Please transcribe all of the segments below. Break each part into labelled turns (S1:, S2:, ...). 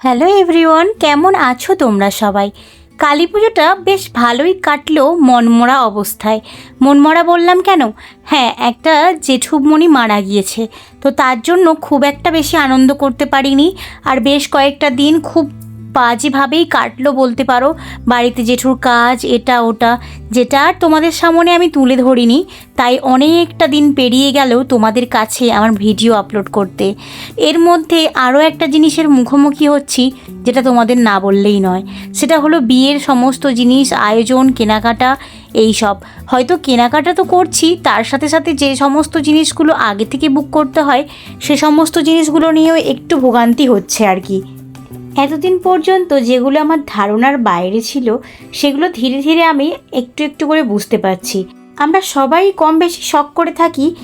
S1: Hello everyone, কেমন আছো তোমরা সবাই? কালী পুজোটা বেশ ভালোই কাটলো মনমরা অবস্থায়। মনমরা বললাম কেন? হ্যাঁ একটা জেঠুমণি মারা গিয়েছে। তো তার জন্য খুব একটা বেশি আনন্দ করতে পারিনি। আর বেশ কয়েকটা দিন খুব বাজেভাবেই কাটলো বলতে পারো। বাড়িতে জেঠুর কাজ, এটা, ওটা, যেটা আর তোমাদের সামনে আমি তুলে ধরিনি। তাই অনেকটা দিন পেরিয়ে গেলেও তোমাদের কাছে আমার ভিডিও আপলোড করতে। এর মধ্যে আরও একটা জিনিসের মুখোমুখি হচ্ছি, যেটা তোমাদের না বললেই নয়। সেটা হলো বিয়ের সমস্ত জিনিস, আয়োজন, কেনাকাটা এই সব হয়তো কেনাকাটা তো করছি, তার সাথে সাথে যে সমস্ত জিনিসগুলো আগে থেকে বুক করতে হয়, সে সমস্ত জিনিসগুলো নিয়েও একটু ভোগান্তি হচ্ছে আর কি। এতদিন পর্যন্ত যেগুলো আমার ধারণার বাইরে ছিল, সেগুলো ধীরে ধীরে আমি একটু একটু করে বুঝতে পারছি। আমরা সবাই কম বেশি শখ করে থাকি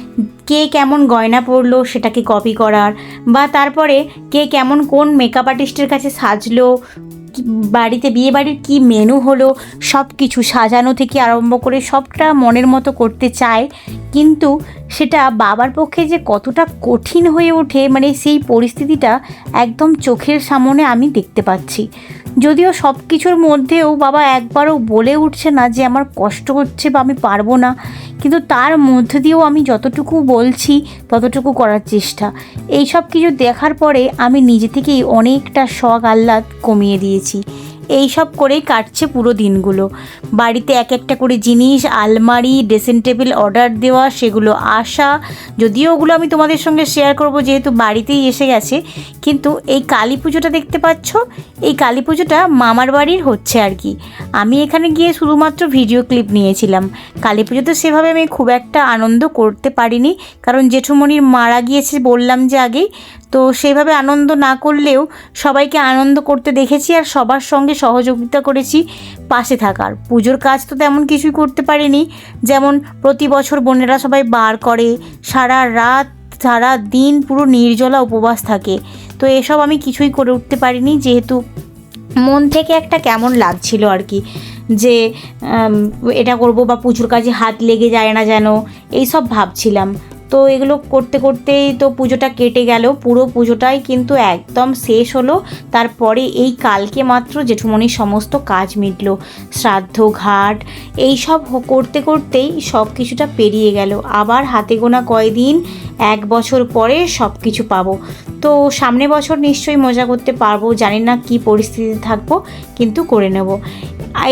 S1: কে কেমন গয়না পরলো, সেটাকে কপি করার, বা তারপরে কে কেমন কোন মেকআপ আর্টিস্টের কাছে সাজলো বাড়িতে বিয়ে বাড়ির কী মেনু হলো সব কিছু সাজানো থেকে আরম্ভ করে সবটা মনের মতো করতে চায় কিন্তু সেটা বাবার পক্ষে যে কতটা কঠিন হয়ে ওঠে মানে সেই পরিস্থিতিটা একদম চোখের সামনে আমি দেখতে পাচ্ছি। যদিও সব কিছুর মধ্যেও বাবা একবারও বলে উঠছে না যে আমার কষ্ট হচ্ছে বা আমি পারব না, কিন্তু তার মধ্যে দিয়েও আমি যতটুকু বলছি ততটুকু করার চেষ্টা। এই সব কিছু দেখার পরে আমি নিজে থেকেই অনেকটা শখ আহ্লাদ কমিয়ে দিয়েছি। এই সব করেই কাটছে পুরো দিনগুলো। বাড়িতে এক একটা করে জিনিস, আলমারি ড্রেসিং টেবিল অর্ডার দেওয়া, সেগুলো আসা। যদিও ওগুলো আমি তোমাদের সঙ্গে শেয়ার করব, যেহেতু বাড়িতেই এসে গেছে। কিন্তু এই কালী পুজোটা দেখতে পাচ্ছ? এই কালী পুজোটা মামার বাড়ির হচ্ছে আর কি। আমি এখানে গিয়ে শুধুমাত্র ভিডিও ক্লিপ নিয়েছিলাম। কালী পুজোতে সেভাবে আমি খুব একটা আনন্দ করতে পারিনি। কারণ জেঠুমণির মারা গিয়েছে বললাম যে আগেই। তো সেইভাবে আনন্দ না করলেও সবাইকে আনন্দ করতে দেখেছি আর সবার সঙ্গে সহযোগিতা করেছি পাশে থাকার। পুজোর কাজ তো তেমন কিছুই করতে পারিনি। যেমন প্রতি বছর বোনেরা সবাই বার করে, সারা রাত, সারা দিন পুরো নির্জলা উপবাস থাকে। তো এসব আমি কিছুই করে উঠতে পারিনি, যেহেতু মন থেকে একটা কেমন লাগছিল আর কি, যে এটা করব বা পুজোর কাজে হাত লেগে যায় না যেন এই সব ভাবছিলাম। তো এগুলো করতে করতেই তো পুজোটা কেটে গেল, পুরো পুজোটাই কিন্তু একদম শেষ হলো। তারপরে এই কালকে মাত্র জেঠুমনির সমস্ত কাজ মিটলো, শ্রাদ্ধ ঘাট, এই সব করতে করতেই সব কিছুটা পেরিয়ে গেল। আবার হাতে গোনা কয়দিন, এক বছর পরে সব কিছু পাবো। তো সামনে বছর নিশ্চয়ই মজা করতে পারব, জানি না কি পরিস্থিতিতে থাকব, কিন্তু করে নেব।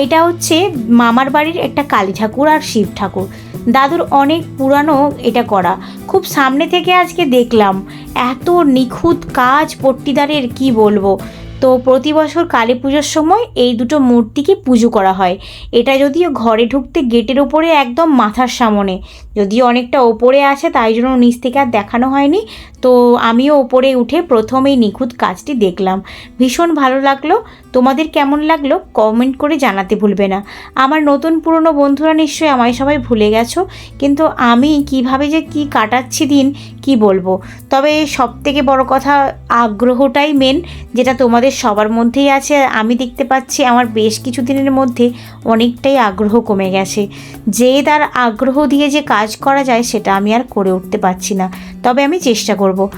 S1: এটা হচ্ছে মামার বাড়ির একটা কালী ঠাকুর আর শিব ঠাকুর। দাদুর অনেক পুরানো এটা করা। খুব সামনে থেকে আজকে দেখলাম। এত নিখুঁত কাজ পট্টিদারের, কি বলব? তো প্রতি বছর কালী পুজোর সময় এই দুটো মূর্তিকে পুজো করা হয়। এটা যদিও ঘরে ঢুকতে গেটের ওপরে একদম মাথার সামনে। যদিও অনেকটা ওপরে আছে, তাই জন্য নিচ থেকে আর দেখানো হয়নি। তো আমিও ওপরে উঠে প্রথমেই নিখুঁত কাজটি দেখলাম। ভীষণ ভালো লাগল। তোমাদের কেমন লাগল কমেন্ট করে জানাতে ভুলবে না। আমার নতুন পুরনো বন্ধুরা নিশ্চয়ই আমায় সবাই ভুলে গেছো। কিন্তু আমি কীভাবে যে কি কাটাচ্ছি দিন, কি বলব? তবে সব থেকে বড় কথা, আগ্রহটাই মেন যেটা তোমাদের সবার মধ্যেই আছে। আমি দেখতে পাচ্ছি আমার বেশ কিছু দিনের মধ্যে অনেকটাই আগ্রহ কমে গেছে। যে তার আগ্রহ দিয়ে যে কাজ করা যায় সেটা আমি আর করে উঠতে পারছি না। তবে আমি চেষ্টা করব।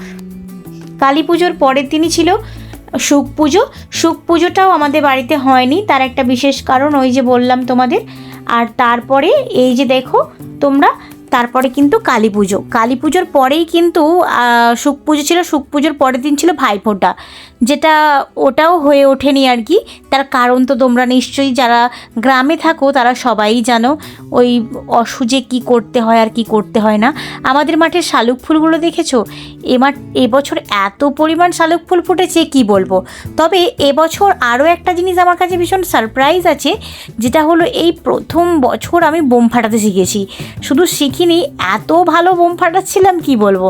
S1: কালী পুজোর পরের দিনই ছিল সুখ পুজো। সুখ পুজোটাও আমাদের বাড়িতে হয়নি। তার একটা বিশেষ কারণ ওই যে বললাম তোমাদের। আর তারপরে এই যে দেখো তোমরা, তারপরে কিন্তু কালী পুজো। কালী পুজোর পরেই কিন্তু সুখ পুজো ছিল। সুখ পুজোর পরের দিন ছিল ভাইফোঁটা। যেটা ওটাও হয়ে ওঠেনি আর কি। তার কারণ তো তোমরা নিশ্চয়ই যারা গ্রামে থাকো, তারা সবাই জানো ওই অসুজে কি করতে হয় আর কি করতে হয় না। আমাদের মাঠের শালুক ফুলগুলো দেখেছ? এবার এবছর এত পরিমাণ শালুক ফুল ফুটেছে, কি বলব? তবে এবছর আরও একটা জিনিস আমার কাছে ভীষণ সারপ্রাইজ আছে, যেটা হলো এই প্রথম বছর আমি বোম ফাটাতে শিখেছি। শুধু শিখিনি, এত ভালো বোম ফাটাচ্ছিলাম, কি বলব?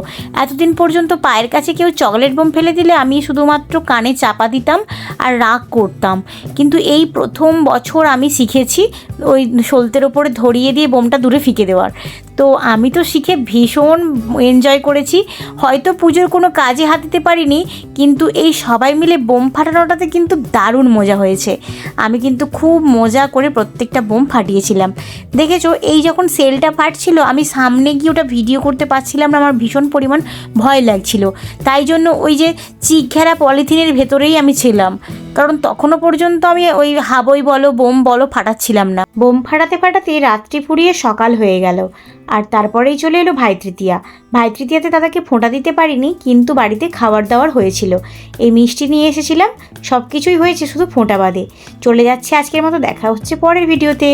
S1: এতদিন পর্যন্ত পায়ের কাছে কেউ চকলেট বোম ফেলে দিলে আমি শুধুমাত্র কানে চাপা দিতাম আর রাগ করতাম। কিন্তু এই প্রথম বছর আমি শিখেছি ওই সলতের ওপরে ধরিয়ে দিয়ে বোমটা দূরে ফিকে দেওয়ার। তো আমি তো শিখে ভীষণ এনজয় করেছি। হয়তো পুজোর কোনো কাজে হাত দিতে পারিনি, কিন্তু এই সবাই মিলে বোম ফাটানোটাতে কিন্তু দারুণ মজা হয়েছে। আমি কিন্তু খুব মজা করে প্রত্যেকটা বোম ফাটিয়েছিলাম। দেখেছ, এই যখন সেলটা ফাটছিল, আমি সামনে গিয়ে ওটা ভিডিও করতে পারছিলাম না, আমার ভীষণ পরিমাণ ভয় লাগছিল। তাই জন্য ওই যে চিক ঘেরা পলি পলিথিনের ভেতরেই আমি ছিলাম। কারণ তখনও পর্যন্ত আমি ওই হাবই বলো, বোম বলো ফাটাচ্ছিলাম না। বোম ফাটাতে ফাটাতে রাত্রি ফুরিয়ে সকাল হয়ে গেল। আর তারপরেই চলে এলো ভাই তৃতীয়া ভাই তৃতীয়াতে দাদাকে ফোঁটা দিতে পারিনি, কিন্তু বাড়িতে খাবার দাবার হয়েছিল। এই মিষ্টি নিয়ে এসেছিলাম সব কিছুই হয়েছে শুধু ফোঁটা বাদে। চলে যাচ্ছে আজকের মতো, দেখা হচ্ছে পরের ভিডিওতে।